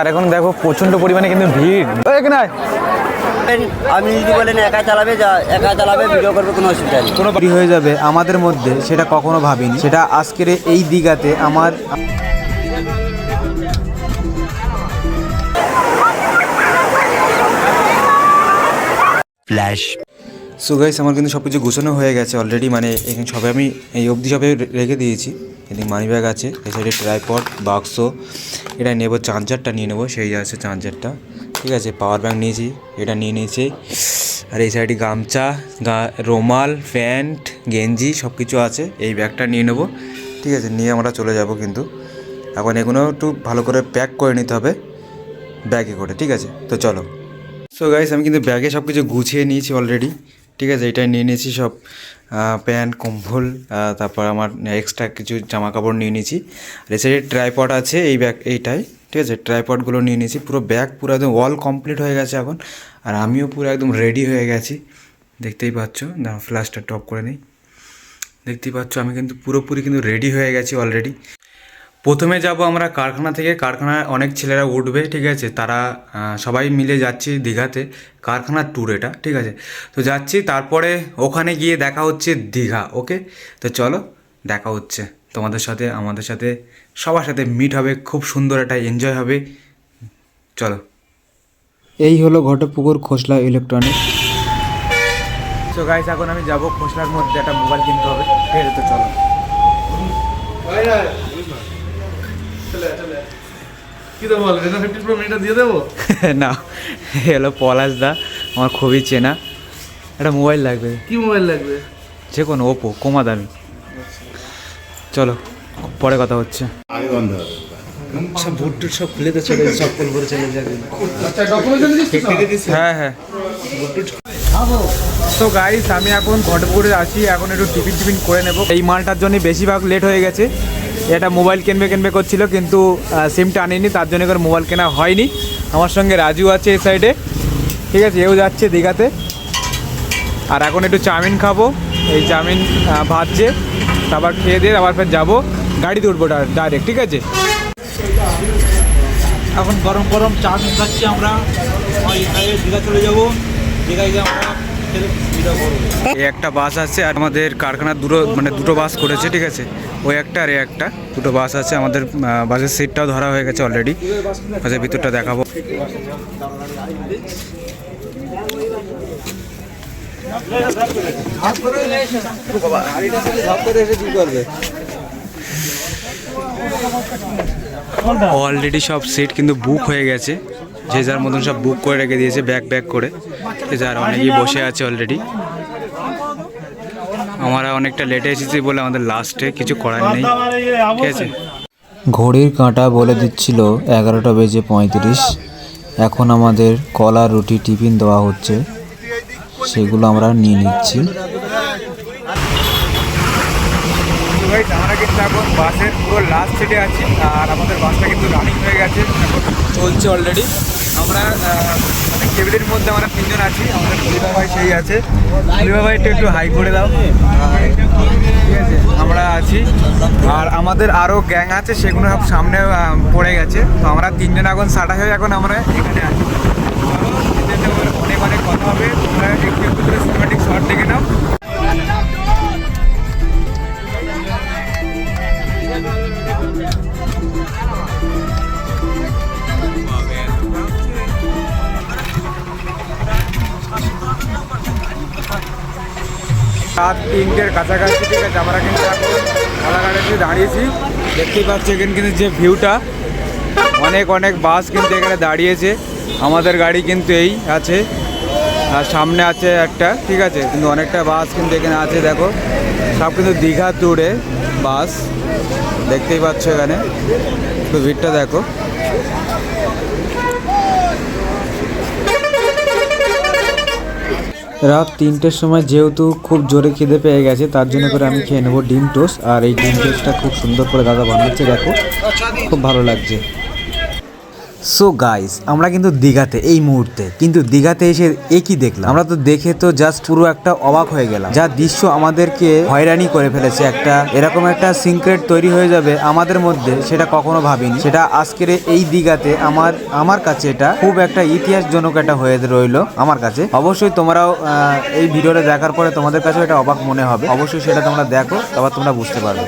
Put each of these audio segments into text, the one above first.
আর এখন দেখো প্রচণ্ড পরিমাণে কিন্তু ভিড়। এখানে। আপনি যদি বলেন একা চালাবে যা একা চালাবে ভিডিও করবে কোনো অসুবিধা নেই। কোনো বাড়ি হয়ে যাবে আমাদের মধ্যে সেটা কখনো ভাবিনি। সেটা আজকের এই দিঘাতে আমার ফ্ল্যাশ সো গাইস আমার কিন্তু সব কিছু গুছানো হয়ে গেছে অলরেডি মানে এখানে সবে আমি এই অবধি সবে রেখে দিয়েছি। এদিকে মানি ব্যাগ আছে সাইডে ট্রাইপড, বাক্স, এটা নেব চার্জারটা, নিয়ে নেব, সেই আছে চার্জারটা, ঠিক আছে পাওয়ার ব্যাঙ্ক নিয়েছি, এটা নিয়ে নিয়েছি, আর এই সাইডে গামছা, গা, রোমাল, প্যান্ট, গেঞ্জি সব কিছু আছে, এই ব্যাগটা নিয়ে নেব, ঠিক আছে, নিয়ে আমরা চলে যাব কিন্তু, এখন এগুলো একটু ভালো করে প্যাক করে নিতে হবে ব্যাগে করে, ঠিক আছে, তো চলো। সো গাইস আমি কিন্তু ব্যাগে সব কিছু গুছিয়ে নিয়েছি অলরেডি ঠিক আছে, এটাই নিয়ে নিয়েছি সব প্যান্ট, কম্বল তারপর আমার এক্সট্রা কিছু জামা কাপড় নিয়ে নিয়েছি। আর এ সাইডে ট্রাইপড আছে, এই ব্যাগ এইটাই, ঠিক আছে? ট্রাইপডগুলো নিয়ে নিয়েছি, পুরো ব্যাগ পুরো একদম অল কমপ্লিট হয়ে গেছে এখন। আর আমিও পুরো একদম রেডি হয়ে গেছি। দেখতেই পাচ্ছ ফ্ল্যাশটা টপ করে নিই। দেখতেই পাচ্ছ, আমি কিন্তু পুরোপুরি কিন্তু রেডি হয়ে গেছি অলরেডি প্রথমে যাব আমরা কারখানা থেকে কারখানায় অনেক ছেলেরা উঠবে ঠিক আছে? তারা সবাই মিলে যাচ্ছি দীঘাতে কারখানার ট্যুর এটা ঠিক আছে? তো যাচ্ছি তারপরে ওখানে গিয়ে দেখা হচ্ছে দীঘা ওকে? তো চলো দেখা হচ্ছে। তোমাদের সাথে আমাদের সাথে সবার সাথে মিট হবে খুব সুন্দর একটা এনজয় হবে। চলো। এই হলো ঘটপুকুর খোসলা ইলেকট্রনিক তো গাইস এখন আমি যাব খোসলার মধ্যে একটা মোবাইল কিনতে হবে। ঠিক আছে তো চলো কি দেবো বল রেনো ফিফটি প্রো মিনিটা দিয়ে দেবো না হলো পলাশ দা আমার খুবই চেনা। একটা মোবাইল লাগবে। কি মোবাইল লাগবে? যে কোনো ওপো কমা দামি। চলো পরে কথা হচ্ছে। সব বুট টুট সব খুলে তো চলে সব ফুল করে চলে যাবে। আচ্ছা হ্যাঁ হ্যাঁ। তো গাইস আমি এখন ঘটপুরে আছি এখন একটু টিফিন টিফিন করে নেব। এই মালটার জন্য বেশিরভাগ লেট হয়ে গেছে। এটা মোবাইল কিনবে কিনবে করছিল, কিন্তু সিমটা আনিনি, তার জন্য করে মোবাইল কেনা হয়নি। আমার সঙ্গে রাজু আছে এই সাইডে ঠিক আছে, এও যাচ্ছে দীঘাতে। আর এখন একটু চাউমিন খাব। এই চাউমিন ভাজছে। তারপর খেয়ে দিয়ে আবার ফের যাব। গাড়িতে উঠবো ডাইরেক্ট ঠিক আছে? এখন গরম গরম চাউমিন খাচ্ছি আমরা। দীঘা চলে যাব। দীঘায় গিয়ে আমরা এই একটা বাস আছে আর আমাদের কারখানার দুটো মানে দুটো বাস করেছে, ঠিক আছে? ওই একটা আর একটা। দুটো বাস আছে, আমাদের বাসের সিটটাও ধরা হয়ে গেছে অলরেডি বাসের ভিতরটা দেখাবো। অলরেডি সব সিট কিন্তু বুক হয়ে গেছে। যে যার মতন সব বুক করে রেখে দিয়েছে ব্যাগ ব্যাগ করে। যার অনেকেই বসে আছে অলরেডি আমরা অনেকটা লেটে এসেছি বলে আমাদের লাস্টে কিছু করার নেই। ঠিক আছে? ঘড়ির কাঁটা বলে দিচ্ছিল এগারোটা বেজে পঁয়ত্রিশ। এখন আমাদের কলা, রুটি, টিফিন দেওয়া হচ্ছে। সেগুলো আমরা নিয়ে নিচ্ছি। আমরা কিন্তু এখন বাসের পুরো লাস্ট সিটে আছি, আর আমাদের বাসটা কিন্তু রানিং হয়ে গেছে। এখন চলছে অলরেডি আমরা মানে কেবিলের মধ্যে আমরা তিনজন আছি, আমাদের পরিবার ভাই সেই আছে। পরিবার ভাইটা একটু একটু হাই করে দাও। ঠিক আছে আমরা আছি। আর আমাদের আরও গ্যাং আছে, সেগুলো সব সামনে পড়ে গেছে। তো আমরা তিনজন এখন সাটা হয়ে এখন আমরা এখানে আছি। অনেক অনেক কথা হবে। তোমরা একটু একটু করে সিনেমাটিক শর্ট তিনটের কাছাকাছি আছে, আমরা কিন্তু কালাঘাটে দাঁড়িয়েছি। দেখতেই পাচ্ছি এখানে কিন্তু যে ভিউটা অনেক অনেক বাস কিন্তু এখানে দাঁড়িয়েছে। আমাদের গাড়ি কিন্তু এই আছে, আর সামনে আছে একটা, ঠিক আছে, কিন্তু অনেকটা বাস কিন্তু এখানে আছে, দেখো। সব কিন্তু দীঘা ট্যুরে বাস দেখতেই পাচ্ছ এখানে। তো ভিড়টা দেখো। রাত তিনটের সময় যেহেতু খুব জোরে খিদে পেয়ে গেছে, তার জন্য করে আমি খেয়ে নেব ডিম টোস্ট। আর এই ডিম টোস্টটা খুব সুন্দর করে দাদা বানাচ্ছে, দেখো। খুব ভালো লাগছে। সো গাইস আমরা কিন্তু দীঘাতে এই মুহূর্তে, কিন্তু দীঘাতে এসে একই দেখলাম? আমরা তো দেখে তো জাস্ট পুরো একটা অবাক হয়ে গেলাম। যা দৃশ্য আমাদেরকে হয়রানি করে ফেলেছে একটা, এরকম একটা সিক্রেট তৈরি হয়ে যাবে আমাদের মধ্যে, সেটা কখনো ভাবিনি। সেটা আজকের এই দীঘাতে আমার আমার কাছে এটা খুব একটা ইতিহাসজনক একটা হয়ে রইল আমার কাছে। অবশ্যই তোমরাও এই ভিডিওটা দেখার পরে তোমাদের কাছে এটা অবাক মনে হবে। অবশ্যই সেটা তোমরা দেখো, তারপর তোমরা বুঝতে পারবে।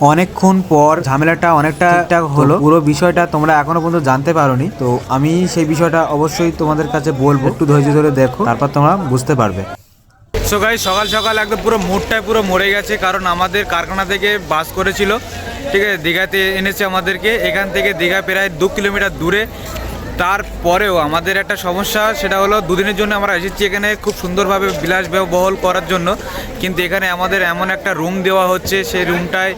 অনেকক্ষণ পর ঝামেলাটা অনেকটা ঠিকঠাক হলো। পুরো বিষয়টা তোমরা এখনও পর্যন্ত জানতে পারোনি। তো আমি সেই বিষয়টা অবশ্যই তোমাদের কাছে বলব। একটু ধৈর্য ধরে দেখো তারপর তোমরা বুঝতে পারবে। সো গাই সকাল সকাল একদম পুরো মুডটাই পুরো মরে গেছে কারণ আমাদের কারখানা থেকে বাস করেছিল। ঠিক আছে দীঘাতে এনেছে আমাদেরকে। এখান থেকে দীঘা প্রায় দু কিলোমিটার দূরে। তারপরেও আমাদের একটা সমস্যা, সেটা হলো দুদিনের জন্য আমরা এসেছি এখানে খুব সুন্দরভাবে বিলাসবহল করার জন্য। কিন্তু এখানে আমাদের এমন একটা রুম দেওয়া হচ্ছে, সেই রুমটায়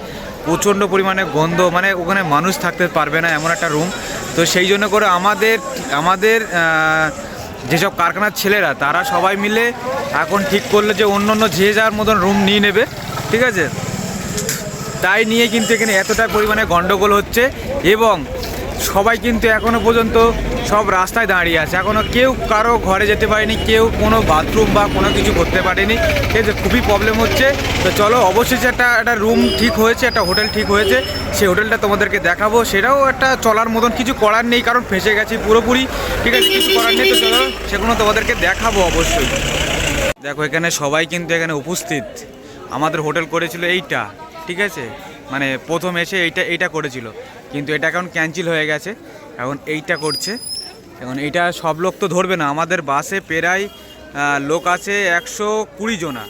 প্রচণ্ড পরিমাণে গন্ধ মানে ওখানে মানুষ থাকতে পারবে না এমন একটা রুম তো সেই জন্য করে আমাদের আমাদের যেসব কারখানার ছেলেরা, তারা সবাই মিলে এখন ঠিক করল যে অন্য অন্য যে যার মতন রুম নিয়ে নেবে, ঠিক আছে? তাই নিয়ে কিন্তু এখানে এতটা পরিমাণে গন্ডগোল হচ্ছে এবং সবাই কিন্তু এখনও পর্যন্ত সব রাস্তায় দাঁড়িয়ে আছে। এখনও কেউ কারও ঘরে যেতে পারেনি, কেউ কোনো বাথরুম বা কোনো কিছু করতে পারেনি। ঠিক আছে, খুবই প্রবলেম হচ্ছে। তো চলো অবশ্যই যে একটা একটা রুম ঠিক হয়েছে, একটা হোটেল ঠিক হয়েছে। সেই হোটেলটা তোমাদেরকে দেখাবো। সেটাও একটা চলার মতন কিছু করার নেই, কারণ ফেসে গেছি পুরোপুরি। ঠিক আছে, কিছু করার নেই, তো চলো, সেগুলো তোমাদেরকে দেখাবো অবশ্যই। দেখো, এখানে সবাই কিন্তু এখানে উপস্থিত। আমাদের হোটেল করেছিল এইটা। ঠিক আছে মানে প্রথম এসে এইটা এইটা করেছিল। কিন্তু এটা এখন ক্যান্সেল হয়ে গেছে। এখন এইটা করছে। এখন এইটা সব লোক তো ধরবে না। আমাদের বাসে প্রায় লোক আছে একশো কুড়ি জনা।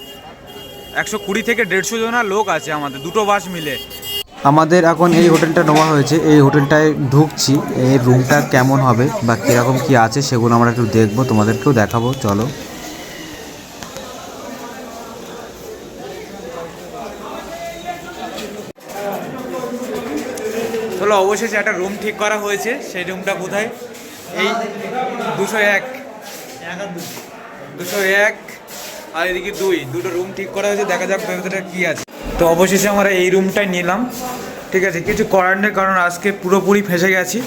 একশো কুড়ি থেকে দেড়শো জনা লোক আছে আমাদের, দুটো বাস মিলে। আমাদের এখন এই হোটেলটা নেওয়া হয়েছে। এই হোটেলটায় ঢুকছি। এই রুমটা কেমন হবে বা কীরকম কি আছে সেগুলো আমরা একটু দেখব, তোমাদেরকেও দেখাবো। চলো। চলো অবশেষে একটা রুম ঠিক করা হয়েছে, সেই রুমটা কোথায় এই দুশো এক। দুশো এক আর এদিকে দুই, দুটো রুম ঠিক করা হয়েছে, দেখা যাক ভেতরে কী আছে। তো অবশেষে আমরা এই রুমটাই নিলাম, ঠিক আছে? কিছু করার নেই, কারণ আজকে পুরোপুরি ফেসে গেছি।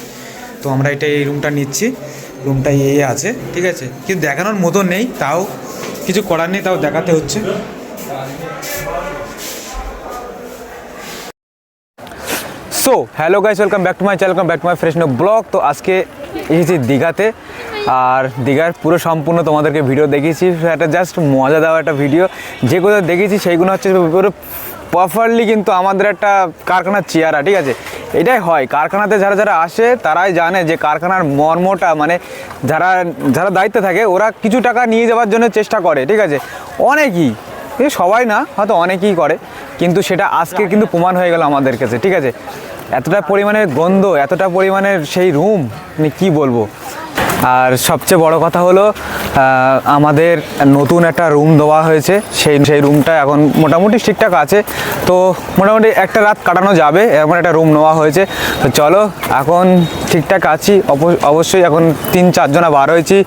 তো আমরা এটা এই রুমটা নিচ্ছি রুমটা এই আছে, ঠিক আছে? কিন্তু দেখানোর মতো নেই, তাও কিছু করার নেই, তাও দেখাতে হচ্ছে। So hello guys welcome back to my channel back to my fresh blog তো আজকে এসেছি দীঘাতে, আর দীঘার পুরো সম্পূর্ণ তোমাদেরকে ভিডিও দেখিয়েছি। একটা জাস্ট মজা দেওয়া একটা ভিডিও যেগুলো দেখেছি সেইগুলো হচ্ছে পুরো প্রপারলি কিন্তু আমাদের একটা কারখানার চেয়ারা ঠিক আছে? এটাই হয়। কারখানাতে যারা যারা আসে, তারাই জানে যে কারখানার মর্মটা মানে যারা যারা দায়িত্বে থাকে, ওরা কিছু টাকা নিয়ে যাওয়ার জন্য চেষ্টা করে, ঠিক আছে? অনেকই। সবাই না, হয়তো অনেকেই করে। কিন্তু সেটা আজকে কিন্তু প্রমাণ হয়ে গেল আমাদের কাছে, ঠিক আছে? এতটা পরিমাণের গন্ধ, এতটা পরিমাণের সেই রুম, আমি কী বলব? আর সবচেয়ে বড় কথা হলো আমাদের নতুন একটা রুম দেওয়া হয়েছে। সেই সেই রুমটা এখন মোটামুটি ঠিকঠাক আছে। তো মোটামুটি একটা রাত কাটানো যাবে, এমন একটা রুম নেওয়া হয়েছে। তো চলো, এখন ঠিকঠাক আছি। অবশ্যই এখন তিন, চারজনা বার হয়েছি।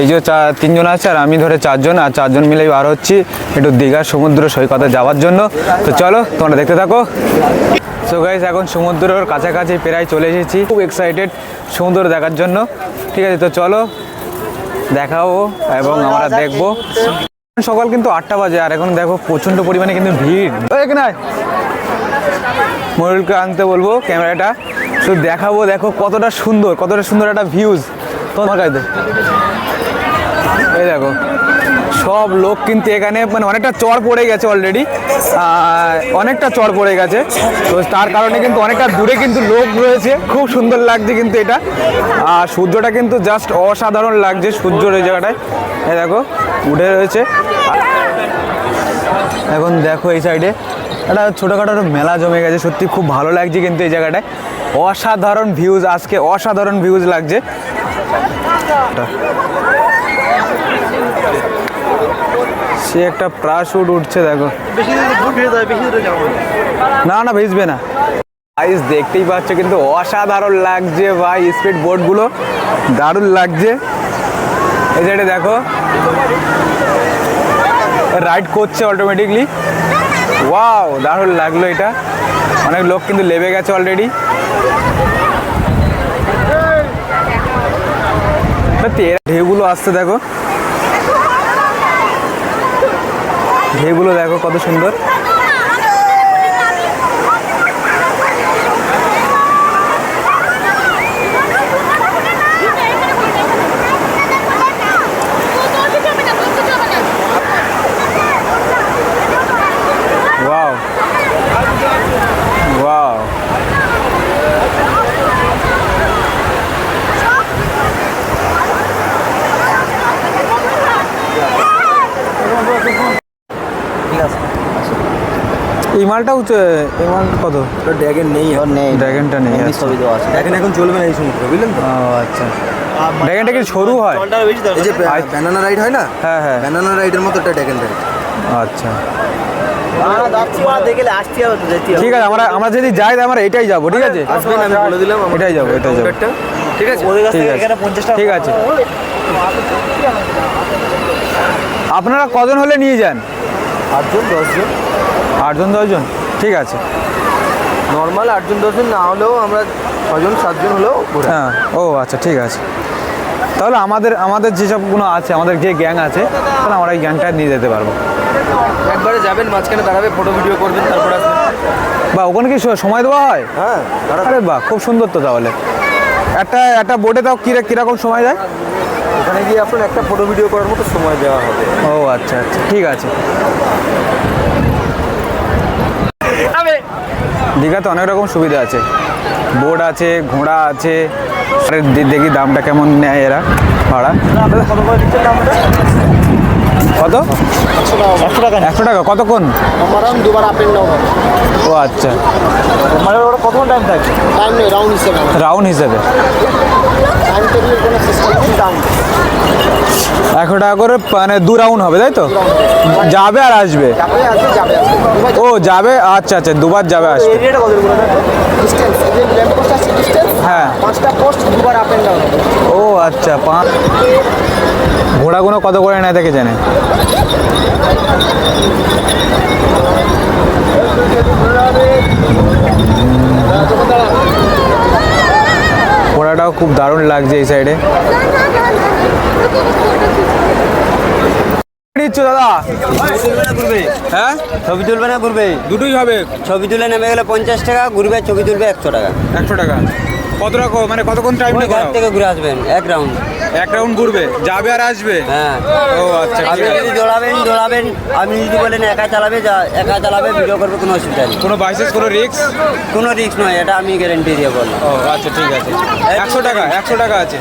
এই যে চা, তিনজন আছে আর আমি ধরে চারজন, আর চারজন মিলেই বার হচ্ছি একটু দীঘার সমুদ্র সৈকতে যাওয়ার জন্য। তো চলো, তোমরা দেখতে থাকো। সো গাইস এখন সমুদ্রের কাছাকাছি প্রায় চলে এসেছি। খুব এক্সাইটেড সমুদ্র দেখার জন্য। ঠিক আছে, তো চলো দেখাবো এবং আমরা দেখব। সকাল কিন্তু আটটা বাজে, আর এখন দেখো প্রচণ্ড পরিমাণে কিন্তু ভিড়। ময়ূরকে আনতে বলব ক্যামেরাটা। শুধু দেখাবো, দেখো কতটা সুন্দর কতটা সুন্দর একটা ভিউজ তোমার কাছে এই দেখো। সব লোক কিন্তু এখানে মানে অনেকটা চড় পড়ে গেছে অলরেডি অনেকটা চড় পড়ে গেছে। তো তার কারণে কিন্তু অনেকটা দূরে কিন্তু লোক রয়েছে। খুব সুন্দর লাগছে কিন্তু এটা। আর সূর্যটা কিন্তু জাস্ট অসাধারণ লাগছে সূর্যর এই জায়গাটায়। এই দেখো, উঠে রয়েছে। এখন দেখো এই সাইডে একটা ছোটোখাটো একটা মেলা জমে গেছে। সত্যি খুব ভালো লাগছে কিন্তু এই জায়গাটায়। অসাধারণ ভিউজ আজকে অসাধারণ ভিউজ লাগছে। সে একটা প্রাশুট উঠছে দেখো। না। না ভিজবে না। আইস দেখতেই পাচ্ছ কিন্তু অসাধারণ লাগছে ভাই স্পিড বোটগুলো। দারুণ লাগছে। এই সাইডে দেখো। রাইড করছে অটোমেটিকলি ওয়াও দারুণ লাগল এটা। অনেক লোক কিন্তু লেবে গেছে অলরেডি ঢেউগুলো আসছে দেখো। ঢেউগুলো দেখো কত সুন্দর ওয়াও ওয়াও এই মালটা এই মাল কত ড্যাগন নেই। আর নেই। ড্রাগনটা নেই আচ্ছা। ছবি দেওয়া আছে। ড্যাগন এখন চলবে না এই সমুদ্রে বুঝলেন তো? ও আচ্ছা। ড্রাগনটা কি সরু হয়? এই যে ব্যানানা রাইড হয় না? হ্যাঁ হ্যাঁ। ব্যানানা রাইডের মতো একটা ড্যাগন রাইড আচ্ছা। তো ঠিক আছে আমরা আমরা যদি যাই আমরা এটাই যাব ঠিক আছে? আমি বলে দিলাম এটাই যাব এটাই যাব। কাউন্টারটা। ঠিক আছে? ঠিক আছে। ঠিক আছে। আপনারা কজন হলে নিয়ে যান? আটজন দশজন। আটজন দশজন? ঠিক আছে। নর্মাল আটজন দশজন না হলেও আমরা ছজন সাতজন হলেও হ্যাঁ ও আচ্ছা ঠিক আছে। তাহলে আমাদের আমাদের যেসবগুলো আছে আমাদের যে গ্যাং আছে তাহলে আমরা এই গ্যাংটা নিয়ে যেতে পারব। একবারে যাবেন মাঝখানে দাঁড়াবে ফটো ভিডিও করবেন তারপর বা ওখানে কি সময় দেওয়া হয়? হ্যাঁ আরে বাহ খুব সুন্দর তো তাহলে। একটা একটা বোটে তাও কিরা কীরকম সময় যায় ওখানে গিয়ে আপনার একটা ফটো ভিডিও করার মতো সময় দেওয়া হবে। ও আচ্ছা আচ্ছা ঠিক আছে। দীঘাতে অনেক রকম সুবিধা আছে। বোট আছে, ঘোড়া আছে। দেখি দামটা কেমন নেয় এরা, ভাড়া। কত? একশো টাকা। একশো টাকা কতক্ষণ দুবার আপ এন্ড ডাউন ও আচ্ছা। মানে ওরা কতক্ষণ টাইম থাকে? টাইম নেই রাউন্ড হিসেবে। রাউন্ড হিসেবে। টাইম টেবিলের কোনো সিস্টেম নেই দাম একশো টাকা করে মানে দু রাউন্ড হবে তাই তো? যাবে আর আসবে? ও যাবে আচ্ছা আচ্ছা দুবার যাবে আসবে। হ্যাঁ। পাঁচটা পোস্ট দুবার আপ এন্ড ডাউন ও আচ্ছা পাঁচ। ঘোড়াগুলো কত করে নেয় দেখে জানে। ঘোড়াটাও খুব দারুণ লাগছে এই সাইডে নিচ্ছ দাদা? হ্যাঁ? ছবি তুলবে না ঘুরবে? দুটোই হবে। ছবি তুলে নেমে গেলে পঞ্চাশ টাকা ঘুরবে ছবি তুলবে একশো টাকা। একশো টাকা। কত রকম মানে কতক্ষণ টাইম ওই নিয়ে ঘর থেকে ঘুরে আসবেন এক রাউন্ড এক রাউন্ড ঘুরবে? যাবে আর আসবে? হ্যাঁ। ও আচ্ছা আপনি যদি দৌড়াবেন দৌড়াবেন আপনি যদি বলেন একা চালাবে যা একা চালাবে ভিডিও করবে কোনো অসুবিধা নেই। কোনো বাইসেস কোনো রিক্স কোনো রিস্ক নয় এটা আমি গ্যারেন্টি দিয়ে বললাম। ও আচ্ছা ঠিক আছে। একশো টাকা একশো টাকা আছে।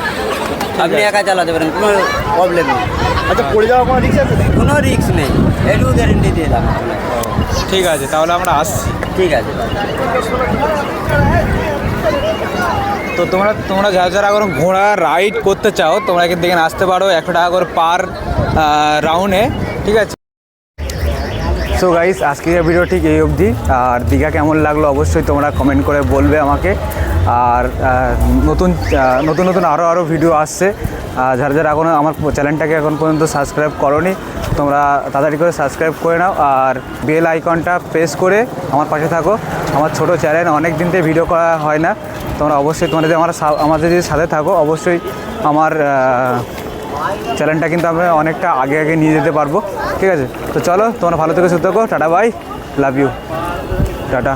আপনি একা চালাতে পারেন কোনো প্রবলেম নেই। আচ্ছা পড়ে যাওয়ার কোনো রিস্ক আছে? কোনো রিস্ক নেই এটুকু গ্যারেন্টি দিয়ে দিলাম ঠিক আছে তাহলে আমরা আসছি। ঠিক আছে তো তোমরা তোমরা যারা যারা এখন ঘোড়া রাইড করতে চাও, তোমরা এখান থেকে আসতে পারো একশো টাকা করে পার রাউন্ডে ঠিক আছে? সো গাইস আজকের ভিডিও ঠিক এই অবধি। আর দীঘা কেমন লাগল অবশ্যই তোমরা কমেন্ট করে বলবে আমাকে। আর নতুন নতুন নতুন আরও আরও ভিডিও আসছে। যারা যারা এখনও আমার চ্যানেলটাকে এখন পর্যন্ত সাবস্ক্রাইব করনি, তোমরা তাড়াতাড়ি করে সাবস্ক্রাইব করে নাও। আর বেল আইকনটা প্রেস করে আমার পাশে থাকো। আমার ছোট চ্যানেল অনেক দিন থেকে ভিডিও করা হয় না। তোমরা অবশ্যই তোমাদের আমার আমাদের যদি সাথে থাকো, অবশ্যই আমার চ্যানেলটা কিন্তু আমরা অনেকটা আগে আগে নিয়ে যেতে পারব। ঠিক আছে? তো চলো, তোমরা ভালো থেকে, সুস্থ থাকো, tata bye love you tata.